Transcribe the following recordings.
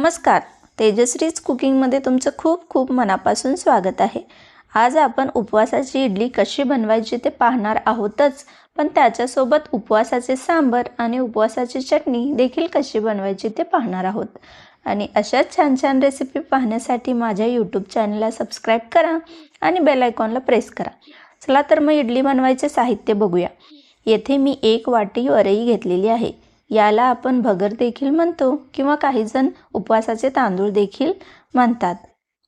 नमस्कार. तेजश्रीज कुकिंगमध्ये तुमचं खूप खूप मनापासून स्वागत आहे. आज आपण उपवासाची इडली कशी बनवायची ते पाहणार आहोतच पण त्याच्यासोबत उपवासाचे सांबर आणि उपवासाची चटणी देखील कशी बनवायची ते पाहणार आहोत. आणि अशाच छान छान रेसिपी पाहण्यासाठी माझ्या यूट्यूब चॅनलला सबस्क्राईब करा आणि बेल आयकॉनला प्रेस करा. चला तर मग इडली बनवायचे साहित्य बघूया. येथे मी एक वाटी वरई घेतलेली आहे. याला आपण भगर देखील म्हणतो किंवा काहीजण उपवासाचे तांदूळ देखील म्हणतात.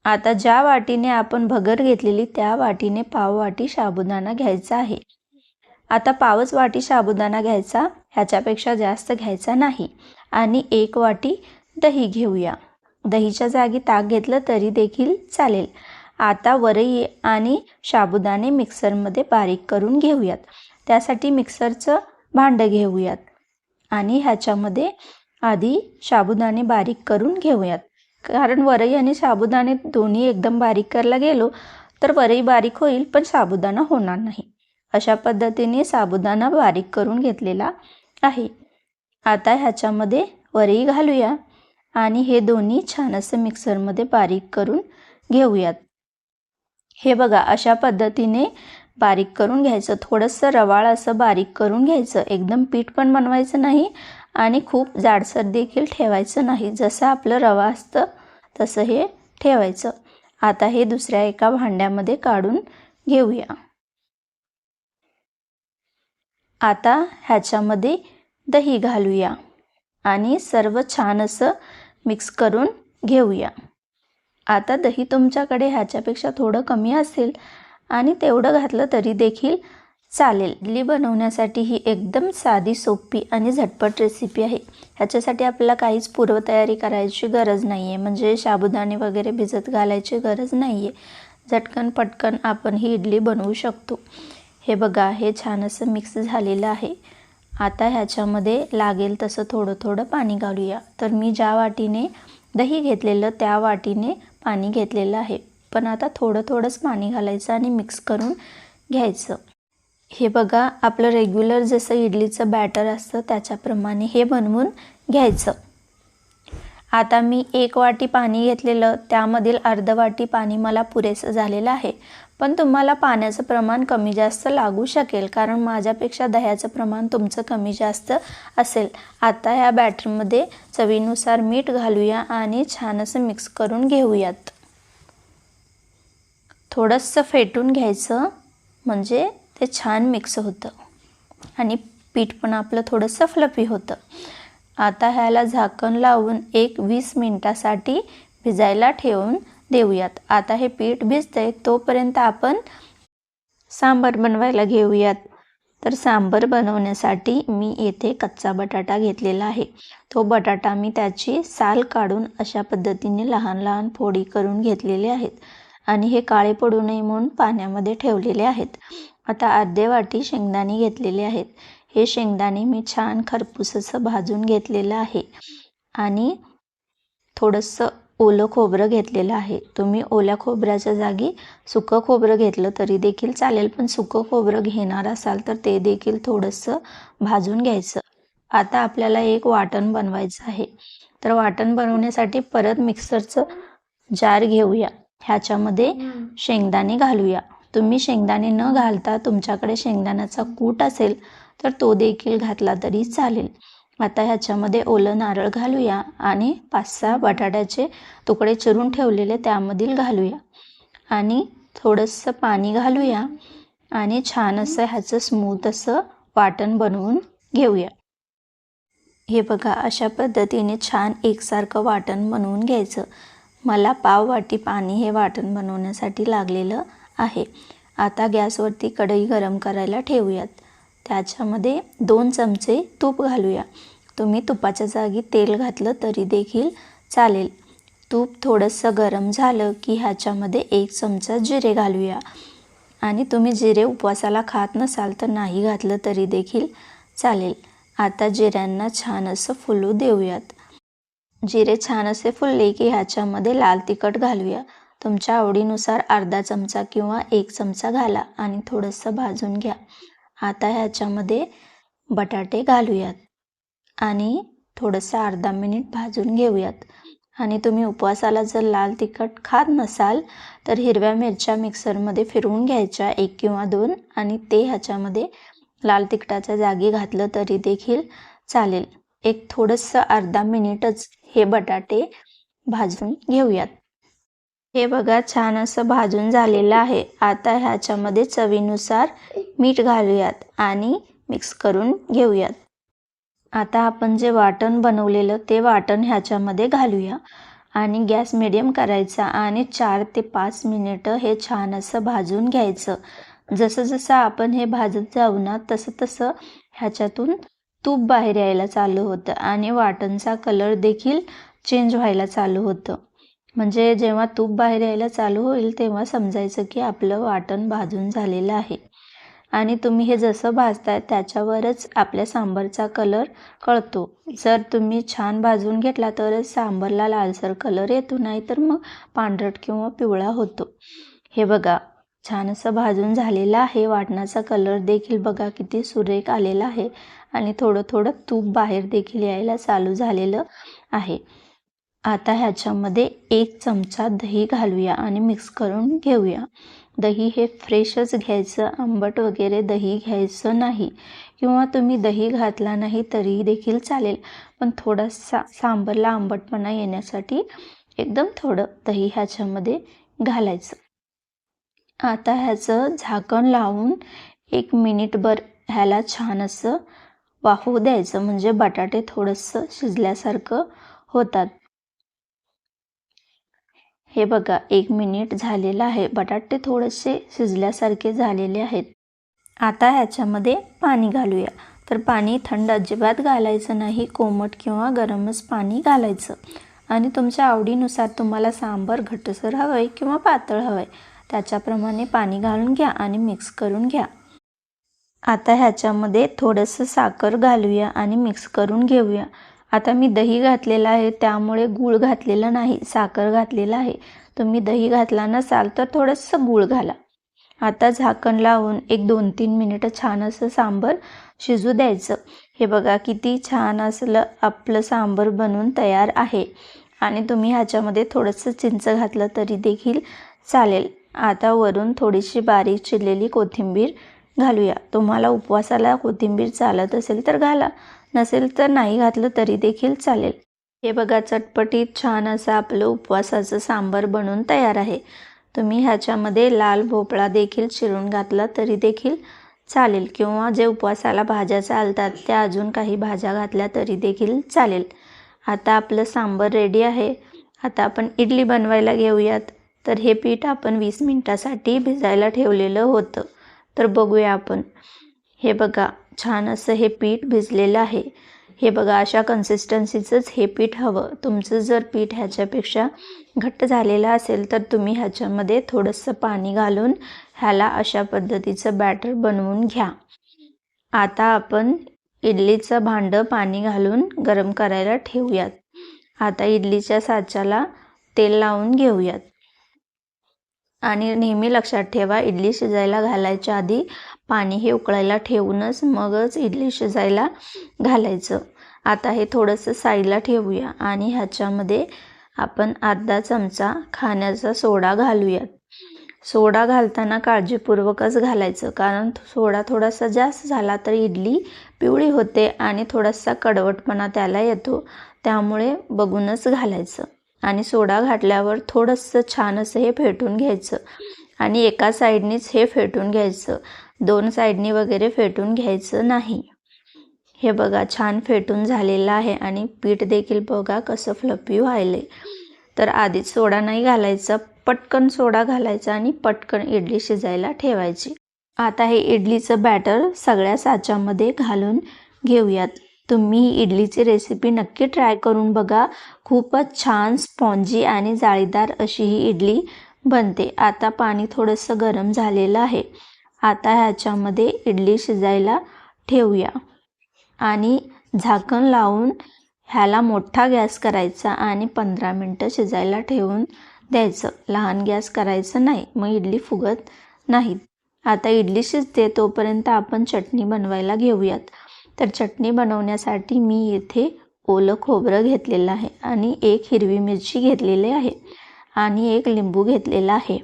आता ज्या वाटीने आपण भगर घेतलेली त्या वाटीने पाव वाटी साबुदाणा घ्यायचा आहे. आता पावच वाटी साबुदाणा घ्यायचा ह्याच्यापेक्षा जास्त घ्यायचा नाही. आणि एक वाटी दही घेऊया. दहीच्या जागी ताक घेतलं तरी देखील चालेल. आता वरई आणि साबुदाणे मिक्सरमध्ये बारीक करून घेऊयात. त्यासाठी मिक्सरचं भांडं घेऊयात. आणि ह्याच्यामध्ये आधी साबुदाणे बारीक करून घेऊयात. कारण वरई आणि साबुदाणे दोन्ही एकदम बारीक करायला गेलो तर वरई बारीक होईल पण साबुदाणा होणार नाही. अशा पद्धतीने साबुदाणा बारीक करून घेतलेला आहे. आता ह्याच्यामध्ये वरई घालूया आणि हे दोन्ही छान असं मिक्सरमध्ये बारीक करून घेऊयात. हे बघा अशा पद्धतीने बारीक करून घ्यायचं. थोडंसं रवाळ असं बारीक करून घ्यायचं. एकदम पीठ पण बनवायचं नाही आणि खूप जाडसर देखील ठेवायचं नाही. जसं आपलं रवा असतं तसं हे ठेवायचं. आता हे दुसऱ्या एका भांड्यामध्ये काढून घेऊया. आता ह्याच्यामध्ये दही घालूया आणि सर्व छान असं मिक्स करून घेऊया. आता दही तुमच्याकडे ह्याच्यापेक्षा थोडं कमी असेल आणि तेवढं घातलं तरी देखील चालेल. इडली बनवण्यासाठी ही एकदम साधी सोपी आणि झटपट रेसिपी आहे. ह्याच्यासाठी आपल्याला काहीच पूर्वतयारी करायची गरज नाही आहे म्हणजे साबुदाणे वगैरे भिजत घालायची गरज नाही आहे झटकन पटकन आपण ही इडली बनवू शकतो. हे बघा हे छान असं मिक्स झालेलं आहे. आता ह्याच्यामध्ये लागेल तसं थोडं थोडं पाणी घालूया. तर मी ज्या वाटीने दही घेतलेलं त्या वाटीने पाणी घेतलेलं आहे. पण आता थोडं थोडंच पाणी घालायचं आणि मिक्स करून घ्यायचं. हे बघा आपलं रेग्युलर जसं इडलीचं बॅटर असतं त्याच्याप्रमाणे हे बनवून घ्यायचं. आता मी एक वाटी पाणी घेतलेलं त्यामधील अर्ध वाटी पाणी मला पुरेसं झालेलं आहे. पण तुम्हाला पाण्याचं प्रमाण कमी जास्त लागू शकेल कारण माझ्यापेक्षा दह्याचं प्रमाण तुमचं कमी जास्त असेल. आता ह्या बॅटरमध्ये चवीनुसार मीठ घालूया आणि छान असं मिक्स करून घेऊयात. थोडंसं फेटून घ्यायचं म्हणजे ते छान मिक्स होतं. आणि पीठ पण आपलं थोडंसं फ्लफी होतं. आता ह्याला झाकण लावून एक वीस मिनटासाठी भिजायला ठेवून देऊयात. आता हे पीठ भिजतंय तोपर्यंत आपण सांबर बनवायला घेऊयात. तर सांबर बनवण्यासाठी मी येथे कच्चा बटाटा घेतलेला आहे. तो बटाटा मी त्याची साल काढून अशा पद्धतीने लहान लहान फोडी करून घेतलेले आहेत. आणि हे काळे पडू नये म्हणून पाण्यामध्ये ठेवलेले आहेत. आता अर्धे वाटी शेंगदाणे घेतलेले आहेत. हे शेंगदाणे मी छान खरपूस असं भाजून घेतलेलं आहे. आणि थोडंसं ओलं खोबरं घेतलेलं आहे. तुम्ही ओल्या खोबऱ्याच्या जागी सुकं खोबरं घेतलं तरी देखील चालेल पण सुकं खोबरं घेणार असाल तर ते देखील थोडंसं भाजून घ्यायचं. आता आपल्याला एक वाटण बनवायचं आहे. तर वाटण बनवण्यासाठी परत मिक्सरचं जार घेऊया. ह्याच्यामध्ये शेंगदाणे घालूया. तुम्ही शेंगदाणे न घालता तुमच्याकडे शेंगदाण्याचा कूट असेल तर तो देखील घातला तरी चालेल. आता ह्याच्यामध्ये ओलं नारळ घालूया आणि पाच सहा बटाट्याचे तुकडे चिरून ठेवलेले त्यामधील घालूया. आणि थोडंसं पाणी घालूया आणि छान असं ह्याचं स्मूथ असं वाटण बनवून घेऊया. हे बघा अशा पद्धतीने छान एकसारखं वाटण बनवून घ्यायचं. मला पाव वाटी पाणी हे वाटण बनवण्यासाठी लागलेलं आहे. आता गॅसवरती कढई गरम करायला ठेवूयात. त्याच्यामध्ये दोन चमचे तूप घालूया. तुम्ही तुपाच्या जागी तेल घातलं तरी देखील चालेल. तूप थोडंसं गरम झालं की ह्याच्यामध्ये एक चमचा जिरे घालूया. आणि तुम्ही जिरे उपवासाला खात नसाल तर नाही घातलं तरी देखील चालेल. आता जिऱ्यांना छान असं फुलू देऊयात. जिरे छान असे फुलले की ह्याच्यामध्ये लाल तिखट घालूया. तुमच्या आवडीनुसार अर्धा चमचा किंवा एक चमचा घाला आणि थोडंसं भाजून घ्या. आता ह्याच्यामध्ये बटाटे घालूयात आणि थोडंसं अर्धा मिनिट भाजून घेऊयात. आणि तुम्ही उपवासाला जर लाल तिखट खात नसाल तर हिरव्या मिरच्या मिक्सरमध्ये फिरवून घ्यायच्या एक किंवा दोन आणि ते ह्याच्यामध्ये लाल तिखटाच्या जागी घातलं तरी देखील चालेल. एक थोडंसं अर्धा मिनिटच हे बटाटे भाजून घेऊयात. हे बघा छान असं भाजून झालेलं आहे. आता ह्याच्यामध्ये चवीनुसार मीठ घालूयात आणि मिक्स करून घेऊयात. आता आपण जे वाटण बनवलेलं ते वाटण ह्याच्यामध्ये घालूया. आणि गॅस मिडियम करायचा आणि चार ते पाच मिनिटं हे छान असं भाजून घ्यायचं. जसं जसं आपण हे भाजत जाऊ ना तसं तसं ह्याच्यातून तूप बाहेर यायला चालू होतं आणि वाटणचा कलर देखील चेंज व्हायला चालू होतं. म्हणजे जेव्हा तूप बाहेर यायला चालू होईल तेव्हा समजायचं की आपलं वाटण भाजून झालेलं आहे. आणि तुम्ही हे जसं भाजताय त्याच्यावरच आपल्या सांबारचा कलर कळतो. जर तुम्ही छान भाजून घेतला तरच सांबारला लालसर कलर येतो नाही तर मग पांढरट किंवा पिवळा होतो. हे बघा छान असं भाजून झालेलं आहे. वाटणाचा कलर देखील बघा किती सुरेख आलेला आहे. आणि थोडं थोडं तूप बाहेर देखील यायला चालू झालेलं आहे. आता ह्याच्यामध्ये एक चमचा दही घालूया आणि मिक्स करून घेऊया. दही हे फ्रेशच घ्यायचं आंबट वगैरे दही घ्यायचं नाही. किंवा तुम्ही दही घातला नाही तरी देखील चालेल. पण थोडासा सांबरला आंबटपणा येण्यासाठी एकदम थोडं दही ह्याच्यामध्ये घालायचं. आता ह्याचं झाकण लावून एक मिनिटभर ह्याला छान असं वाहू द्यायचं म्हणजे बटाटे थोडंसं शिजल्यासारखं होतात. हे बघा एक मिनिट झालेलं आहे. बटाटे थोडेसे शिजल्यासारखे झालेले आहेत. आता ह्याच्यामध्ये पाणी घालूया. तर पाणी थंड अजिबात घालायचं नाही. कोमट किंवा गरमच पाणी घालायचं. आणि तुमच्या आवडीनुसार तुम्हाला सांबर घट्टसर हवं आहे किंवा पातळ हवं आहे त्याच्याप्रमाणे पाणी घालून घ्या आणि मिक्स करून घ्या. आता ह्याच्यामध्ये थोडंसं साखर घालूया आणि मिक्स करून घेऊया. आता मी दही घातलेलं आहे त्यामुळे गूळ घातलेलं नाही साखर घातलेलं आहे. तुम्ही दही घातला नसाल तर थोडंसं गूळ घाला. आता झाकण लावून एक दोन तीन मिनिटं छान असं सांबर शिजू द्यायचं. हे बघा किती छान असलं आपलं सांबर बनून तयार आहे. आणि तुम्ही ह्याच्यामध्ये थोडंसं चिंच घातलं तरी देखील चालेल. आता वरून थोडीशी बारीक चिरलेली कोथिंबीर घालूया. तुम्हाला उपवासाला कोथिंबीर चालत असेल तर घाला. नसेल तर नाही घातलं तरी देखील चालेल. हे बघा चटपटीत छान असं आपलं उपवासाचं सांबर बनून तयार आहे. तुम्ही ह्याच्यामध्ये लाल भोपळा देखील चिरून घातला तरी देखील चालेल. किंवा जे उपवासाला भाज्या चालतात त्या अजून काही भाज्या घातल्या तरी देखील चालेल. आता आपलं सांबर रेडी आहे. आता आपण इडली बनवायला घेऊयात. तर हे पीठ आपण वीस मिनटासाठी भिजायला ठेवलेलं होतं. तर बघूया आपण. हे बघा छान असं हे पीठ भिजलेलं आहे. हे बघा अशा कन्सिस्टन्सीचंच हे पीठ हवं. तुमचं जर पीठ ह्याच्यापेक्षा घट्ट झालेलं असेल तर तुम्ही ह्याच्यामध्ये थोडंसं पाणी घालून ह्याला अशा पद्धतीचं बॅटर बनवून घ्या. आता आपण इडलीचं भांडं पाणी घालून गरम करायला ठेवूयात. आता इडलीच्या साच्याला तेल लावून घेऊयात. आणि नेहमी लक्षात ठेवा इडली शिजायला घालायच्या आधी पाणी हे उकळायला ठेवूनच मगच इडली शिजायला घालायचं. आता हे थोडंसं साईडला ठेवूया आणि ह्याच्यामध्ये आपण अर्धा चमचा खाण्याचा सोडा घालूयात. सोडा घालताना काळजीपूर्वकच घालायचं कारण सोडा थोडासा जास्त झाला तर इडली पिवळी होते आणि थोडासा कडवटपणा त्याला येतो त्यामुळे बघूनच घालायचं. आणि सोडा घातल्यावर थोडंसं छान असं हे फेटून घ्यायचं. आणि एका साईडनीच हे फेटून घ्यायचं. दोन साईडनी वगैरे फेटून घ्यायचं नाही. हे बघा छान फेटून झालेलं आहे आणि पीठ देखील बघा कसं फ्लपी व्हायले तर आधीच सोडा नाही घालायचा पटकन सोडा घालायचा आणि पटकन इडली शिजायला ठेवायची. आता हे इडलीचं बॅटर सगळ्या साच्यामध्ये घालून घेऊयात. तुम्ही ही इडलीची रेसिपी नक्की ट्राय करून बघा. खूपच छान स्पॉन्जी आणि जाळीदार अशी ही इडली बनते. आता पाणी थोडंसं गरम झालेलं आहे. आता ह्याच्यामध्ये इडली शिजायला ठेवूया. आणि झाकण लावून ह्याला मोठा गॅस करायचा आणि पंधरा मिनटं शिजायला ठेवून द्यायचं. लहान गॅस करायचं नाही मग इडली फुगत नाही आता इडली शिजते तोपर्यंत आपण चटणी बनवायला घेऊयात. तर चटणी बनवण्यासाठी मी येथे ओलं खोबरं घेतलेलं आहे आणि एक हिरवी मिरची घेतलेली आहे आणि एक लिंबू घेतलेला आहे.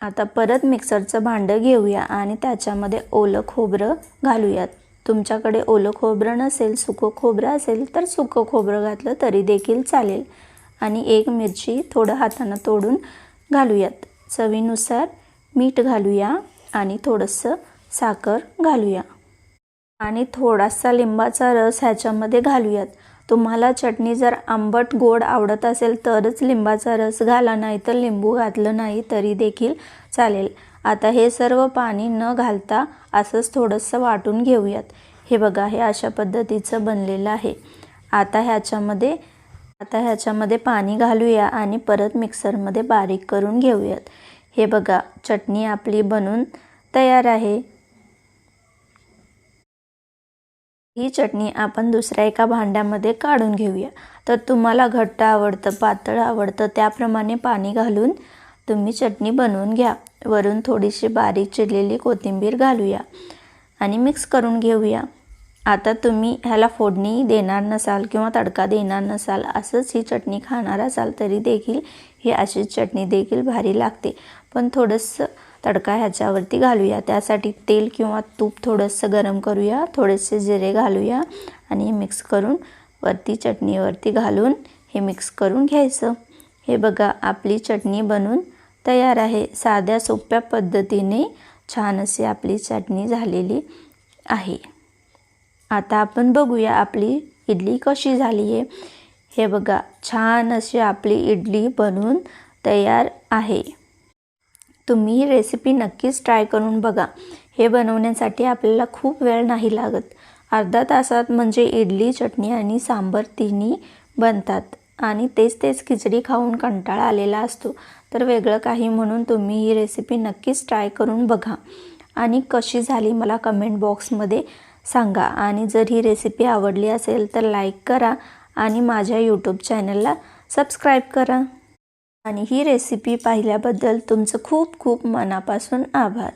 आता परत मिक्सरचं भांडं घेऊया आणि त्याच्यामध्ये ओलं खोबरं घालूयात. तुमच्याकडे ओलं खोबरं नसेल सुकं खोबरं असेल तर सुकं खोबरं घातलं तरी देखील चालेल. आणि एक मिरची थोडं हातानं तोडून घालूयात. चवीनुसार मीठ घालूया आणि थोडंसं साखर घालूया. आणि थोडासा लिंबाचा रस ह्याच्यामध्ये घालूयात. तुम्हाला चटणी जर आंबट गोड आवडत असेल तरच लिंबाचा रस घाला नाही तर लिंबू घातलं नाही तरी देखील चालेल. आता हे सर्व पाणी न घालता असंच थोडंसं वाटून घेऊयात. हे बघा हे अशा पद्धतीचं बनलेलं आहे. आता ह्याच्यामध्ये आता ह्याच्यामध्ये पाणी घालूया आणि परत मिक्सरमध्ये बारीक करून घेऊयात. हे बघा चटणी आपली बनून तयार आहे. ही चटणी आपण दुसऱ्या एका भांड्यामध्ये काढून घेऊया. तर तुम्हाला घट्ट आवडतं पातळ आवडतं त्याप्रमाणे पाणी घालून तुम्ही चटणी बनवून घ्या. वरून थोडीशी बारीक चिरलेली कोथिंबीर घालूया आणि मिक्स करून घेऊया. आता तुम्ही ह्याला फोडणी देणार नसाल किंवा तडका देणार नसाल असंच ही चटणी खाणार असाल तरी देखील ही अशीच चटणी देखील भारी लागते. पण थोडंसं तडका ह्याच्यावरती घालूया. त्यासाठी तेल किंवा तूप थोडंसं गरम करूया. थोडेसे जिरे घालूया आणि मिक्स करून वरती चटणीवरती घालून हे मिक्स करून घ्यायचं. हे बघा आपली चटणी बनून तयार आहे. साध्या सोप्या पद्धतीने छान अशी आपली चटणी झालेली आहे. आता आपण बघूया आपली इडली कशी झाली आहे. हे बघा छान अशी आपली इडली बनवून तयार आहे. तुम्ही ही रेसिपी नक्कीच ट्राय करून बघा. हे बनवण्यासाठी आपल्याला खूप वेळ नाही लागत. अर्धा तासात म्हणजे इडली चटणी आणि सांबर तिन्ही बनतात. आणि तेच तेच खिचडी खाऊन कंटाळा आलेला असतो. तर वेगळं काही म्हणून तुम्ही ही रेसिपी नक्कीच ट्राय करून बघा. आणि कशी झाली मला कमेंट बॉक्समध्ये सांगा. आणि जर ही रेसिपी आवडली असेल तर लाईक करा. आणि माझ्या यूट्यूब चॅनलला सबस्क्राईब करा. आणि ही रेसिपी पाहिल्याबद्दल तुमचं खूप खूप मनापासून आभार.